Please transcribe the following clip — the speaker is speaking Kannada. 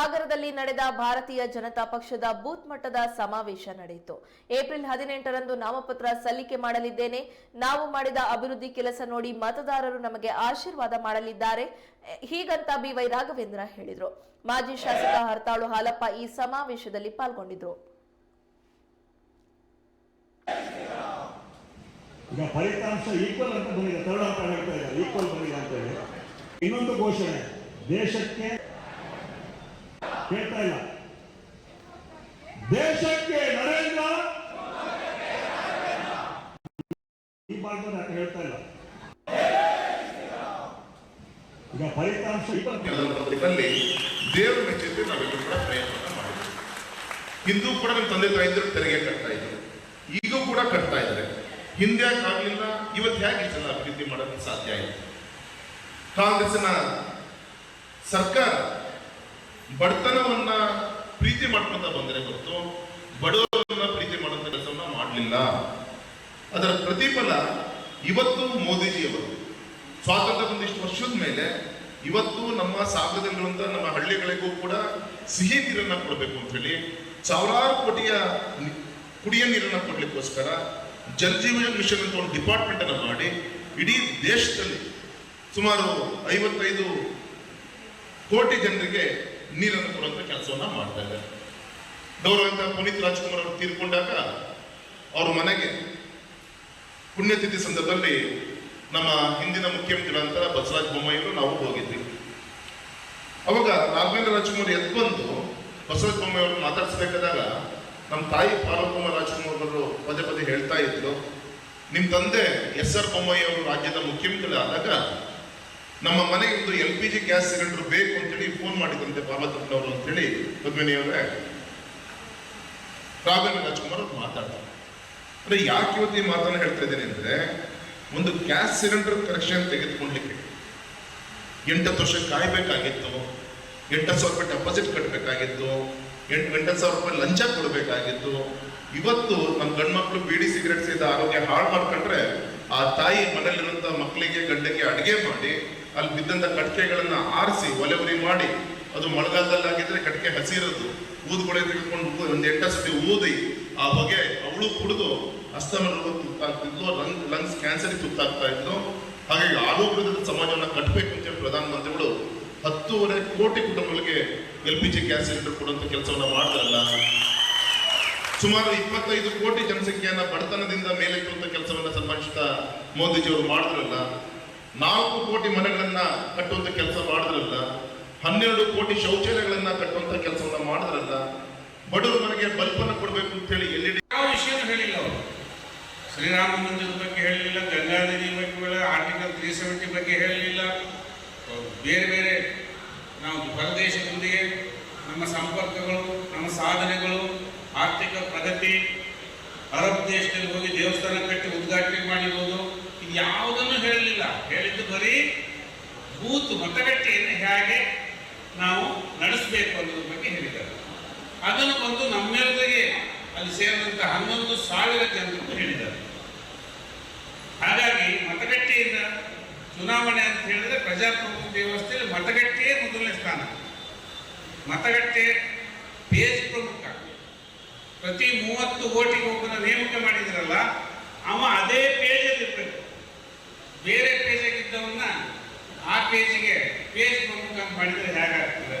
ಸಾಗರದಲ್ಲಿ ನಡೆದ ಭಾರತೀಯ ಜನತಾ ಪಕ್ಷದ ಬೂತ್ ಮಟ್ಟದ ಸಮಾವೇಶ ನಡೆಯಿತು. ಏಪ್ರಿಲ್ ಹದಿನೆಂಟರಂದು ನಾಮಪತ್ರ ಸಲ್ಲಿಕೆ ಮಾಡಲಿದ್ದೇನೆ. ನಾವು ಮಾಡಿದ ಅಭಿವೃದ್ಧಿ ಕೆಲಸ ನೋಡಿ ಮತದಾರರು ನಮಗೆ ಆಶೀರ್ವಾದ ಮಾಡಲಿದ್ದಾರೆ. ಹೀಗಂತ ಬಿವೈ ರಾಘವೇಂದ್ರ ಹೇಳಿದರು. ಮಾಜಿ ಶಾಸಕ ಹರ್ತಾಳು ಹಾಲಪ್ಪ ಈ ಸಮಾವೇಶದಲ್ಲಿ ಪಾಲ್ಗೊಂಡಿದ್ರು. ಇನ್ನೊಂದು ಘೋಷಣೆ. ದೇಶಕ್ಕೆ ಕೇಳ್ತಾ ಇಲ್ಲ. ದೇಶಕ್ಕೆ ನರೇಂದ್ರ. ಈ ಭಾಗದಲ್ಲಿ ಹೇಳ್ತಾ ಇಲ್ಲ? ಈಗ ಫಲಿತಾಂಶ ಇದರಲ್ಲಿ ದೇವರ ಮೆಚ್ಚಿದ್ರೆ ನಾವೆಲ್ಲರೂ ಕೂಡ ಪ್ರಯತ್ನ ಮಾಡಿದ್ವಿ. ಹಿಂದೂ ಕೂಡ ನಮ್ಮ ತಂದೆ ತಾಯಿದ್ರು ತೆರಿಗೆ ಕಟ್ತಾ ಇದ್ರು. ಈಗೂ ಕೂಡ ಕಟ್ತಾ ಇದ್ದಾರೆ. ಹಿಂದೆ ಯಾಕೆ ಆಗ್ಲಿಲ್ಲ? ಇವತ್ತು ಹೇಗೆ ಜನ ಅಭಿವೃದ್ಧಿ ಮಾಡೋಕ್ಕೆ ಸಾಧ್ಯ ಆಯಿತು? ಕಾಂಗ್ರೆಸ್ನ ಸರ್ಕಾರ ಬಡತನವನ್ನ ಪ್ರೀತಿ ಮಾಡ್ಕೊಂತ ಬಂದರೆ ಹೊರತು ಬಡವರನ್ನ ಪ್ರೀತಿ ಮಾಡುವಂತ ಕೆಲಸವನ್ನ ಮಾಡಲಿಲ್ಲ. ಅದರ ಪ್ರತಿಫಲ ಇವತ್ತು ಮೋದಿಜಿಯವರು. ಸ್ವಾತಂತ್ರ್ಯ ಬಂದಿಷ್ಟು ವರ್ಷದ ಮೇಲೆ ಇವತ್ತು ನಮ್ಮ ಸಾಗರದಲ್ಲಿರುವಂತ ನಮ್ಮ ಹಳ್ಳಿಗಳಿಗೂ ಕೂಡ ಸಿಹಿ ನೀರನ್ನ ಕೊಡಬೇಕು ಅಂತ ಹೇಳಿ ಸಾವಿರಾರು ಕೋಟಿಯ ಕುಡಿಯ ನೀರನ್ನ ಕೊಡ್ಲಿಕ್ಕೋಸ್ಕರ ಜಲಜೀವನ ಮಿಷನ್ ಅಂತ ಒಂದು ಡಿಪಾರ್ಟ್ಮೆಂಟ್ ಅನ್ನು ಮಾಡಿ ಇಡೀ ದೇಶದಲ್ಲಿ ಸುಮಾರು ಐವತ್ತೈದು ಕೋಟಿ ಜನರಿಗೆ ನೀರನ್ನು ಕೊಡುವಂತ ಕೆಲಸವನ್ನ ಮಾಡ್ತಾ ಇದ್ದಾರೆ. ಗೌರವಂತ ಪುನೀತ್ ರಾಜ್ಕುಮಾರ್ ಅವರು ತೀರ್ಕೊಂಡಾಗ ಅವ್ರ ಮನೆಗೆ ಪುಣ್ಯತಿಥಿ ಸಂದರ್ಭದಲ್ಲಿ ನಮ್ಮ ಹಿಂದಿನ ಮುಖ್ಯಮಂತ್ರಿಗಳಂತ ಬಸವರಾಜ ಬೊಮ್ಮಾಯಿಯವರು ನಾವು ಹೋಗಿದ್ವಿ. ಅವಾಗ ರಾಘವೇಂದ್ರ ರಾಜ್ಕುಮಾರ್ ಎದ್ದು ಬಂದು ಬಸವರಾಜ ಬೊಮ್ಮಾಯಿ ಅವರು ಮಾತಾಡಿಸ್ಬೇಕಾದಾಗ ನಮ್ಮ ತಾಯಿ ಪಾರ್ವತಮ್ಮ ರಾಜ್ಕುಮಾರ್ ಅವರು ಪದೇ ಪದೇ ಹೇಳ್ತಾ ಇದ್ರು ನಿಮ್ಮ ತಂದೆ ಎಸ್ ಆರ್ ಬೊಮ್ಮಾಯಿ ಅವರು ರಾಜ್ಯದ ಮುಖ್ಯಮಂತ್ರಿ ಆದಾಗ ನಮ್ಮ ಮನೆಗೆ L P G gas cylinder ಬೇಕು ಅಂತೇಳಿ ಫೋನ್ ಮಾಡಿದಂತೆ ಅವರು ಅಂತೇಳಿ ಪದ್ಮಿನಿ ಅವರೇ ರಾಘವೇಂದ್ರ ರಾಜ್ಕುಮಾರ್ ಅವ್ರು ಮಾತಾಡ್ತಾರೆ. ಅಂದ್ರೆ ಯಾಕೆ ಇವತ್ತು ಈ ಮಾತನ್ನ ಹೇಳ್ತಾ ಇದ್ದೀನಿ ಅಂದ್ರೆ ಒಂದು ಗ್ಯಾಸ್ ಸಿಲಿಂಡರ್ ಕನೆಕ್ಷನ್ ತೆಗೆದುಕೊಳ್ಳಿಕ್ಕೆ ಎಂಟತ್ತು ವರ್ಷ ಕಾಯ್ಬೇಕಾಗಿತ್ತು ಎಂಟತ್ತು ಸಾವಿರ ರೂಪಾಯಿ ಡೆಪಾಸಿಟ್ ಕಟ್ಟಬೇಕಾಗಿತ್ತು ಎಂಟು ಎಂಟತ್ತು ಸಾವಿರ ರೂಪಾಯಿ ಲಂಚ ಕೊಡಬೇಕಾಗಿತ್ತು. ಇವತ್ತು ನಮ್ಮ ಗಂಡ್ಮಕ್ಳು ಬೀಡಿ ಸಿಗರೆಟ್ ಸೇದ ಆರೋಗ್ಯ ಹಾಳು ಮಾಡ್ಕೊಂಡ್ರೆ ಆ ತಾಯಿ ಮನೆಯಲ್ಲಿರುವಂತ ಮಕ್ಕಳಿಗೆ ಗಂಡಕ್ಕೆ ಅಡುಗೆ ಮಾಡಿ ಅಲ್ಲಿ ಬಿದ್ದಂಥ ಕಟ್ಕೆಗಳನ್ನ ಆರಿಸಿ ಒಲೆ ಉರಿ ಮಾಡಿ, ಅದು ಮಳೆಗಾಲದಲ್ಲಾಗಿದ್ರೆ ಕಟ್ಕೆ ಹಸಿರೋದು ಊದ್ಗೊಳೆ ತೆಗೆದುಕೊಂಡು ಒಂದು ಎಂಟ ಸತಿ ಊದಿ ಆ ಹೊಗೆ ಅವಳು ಕುಡಿದು ಅಸ್ತಮ ತುತ್ತಾಗ್ತಿದ್ಲು ಲಂಗ್ ಲಂಗ್ಸ್ ಕ್ಯಾನ್ಸರ್ ತುತ್ತಾಗ್ತಾ ಇದ್ಲು. ಹಾಗಾಗಿ ಆರೋಗ್ಯದ ಸಮಾಜವನ್ನ ಕಟ್ಟಬೇಕು ಅಂತೇಳಿ ಪ್ರಧಾನಮಂತ್ರಿಗಳು ಹತ್ತೂವರೆ ಕೋಟಿ ಕುಟುಂಬಗಳಿಗೆ L P G gas cylinder ಕೊಡುವಂತ ಕೆಲಸವನ್ನ ಮಾಡಲ್ಲ ಸುಮಾರು ಇಪ್ಪತ್ತೈದು ಕೋಟಿ ಜನಸಂಖ್ಯೆಯನ್ನ ಬಡತನದಿಂದ ಮೇಲೆ ಕೆಲಸವನ್ನ ಸಂಬಂಧಿಸಿದ ಮೋದಿಜಿಯವರು ಮಾಡಿದ್ರಲ್ಲ ನಾಲ್ಕು ಕೋಟಿ ಮನೆಗಳನ್ನ ಕಟ್ಟುವಂತ ಕೆಲಸ ಮಾಡಿದ್ರಲ್ಲ ಹನ್ನೆರಡು ಕೋಟಿ ಶೌಚಾಲಯಗಳನ್ನ ಕಟ್ಟುವಂತ ಕೆಲಸವನ್ನ ಮಾಡಿದ್ರಲ್ಲ ಬಡವರ ಮನೆಗೆ ಬಲ್ಬನ್ನ ಕೊಡಬೇಕು ಅಂತ ಹೇಳಿ ಎಲ್ಲಿ ಯಾವ ವಿಷಯನೂ ಹೇಳಿಲ್ಲ ಅವರು. ಶ್ರೀರಾಮ ಮಂದಿರದ ಬಗ್ಗೆ ಹೇಳಲಿಲ್ಲ ಗಂಗಾ ನದಿ ಬಗ್ಗೆ ಆರ್ಟಿಕಲ್ ತ್ರೀ ಸೆವೆಂಟಿ ಬಗ್ಗೆ ಹೇಳಲಿಲ್ಲ ಬೇರೆ ಬೇರೆ, ನಾವು ಹೊರದೇಶದೊಂದಿಗೆ ನಮ್ಮ ಸಂಪರ್ಕಗಳು, ನಮ್ಮ ಸಾಧನೆಗಳು, ಆರ್ಥಿಕ ಪ್ರಗತಿ, ಅರಬ್ ದೇಶದಲ್ಲಿ ಹೋಗಿ ದೇವಸ್ಥಾನ ಕಟ್ಟಿ ಉದ್ಘಾಟನೆ ಮಾಡಿರೋದು ಇದು ಯಾವುದನ್ನು ಹೇಳಲಿಲ್ಲ ಹೇಳಿದ್ದು ಬರೀ ಬೂತ್ ಮತಗಟ್ಟೆಯನ್ನು ಹೇಗೆ ನಾವು ನಡೆಸಬೇಕು ಅನ್ನೋದ್ರ ಬಗ್ಗೆ ಹೇಳಿದ್ದಾರೆ. ಅದನ್ನು ಬಂದು ನಮ್ಮೆಲ್ಲರಿಗೆ ಅಲ್ಲಿ ಸೇರಿದಂತ ಹನ್ನೊಂದು ಸಾವಿರ ಜನರು ಹೇಳಿದ್ದಾರೆ. ಹಾಗಾಗಿ ಮತಗಟ್ಟೆಯಿಂದ ಚುನಾವಣೆ ಅಂತ ಹೇಳಿದ್ರೆ ಪ್ರಜಾಪ್ರಭುತ್ವ ವ್ಯವಸ್ಥೆಯಲ್ಲಿ ಮತಗಟ್ಟೆಯೇ ಮೊದಲನೇ ಸ್ಥಾನ. ಮತಗಟ್ಟೆ ಪೇಜ್ ಪ್ರಮುಖ. ಪ್ರತಿ ಮೂವತ್ತು ಕೋಟಿಗೆ ಒಬ್ಬನ ನೇಮಕ ಮಾಡಿದ್ರಲ್ಲ, ಅವ ಅದೇ ಪೇಜಲ್ಲಿ ಬೇರೆ ಪೇಜಾಗಿದ್ದವನ್ನ ಆ ಪೇಜಿಗೆ ಪೇಜ್ ಪ್ರಮುಖ ಅಂತ ಮಾಡಿದ್ರೆ ಹೇಗಾಗ್ತದೆ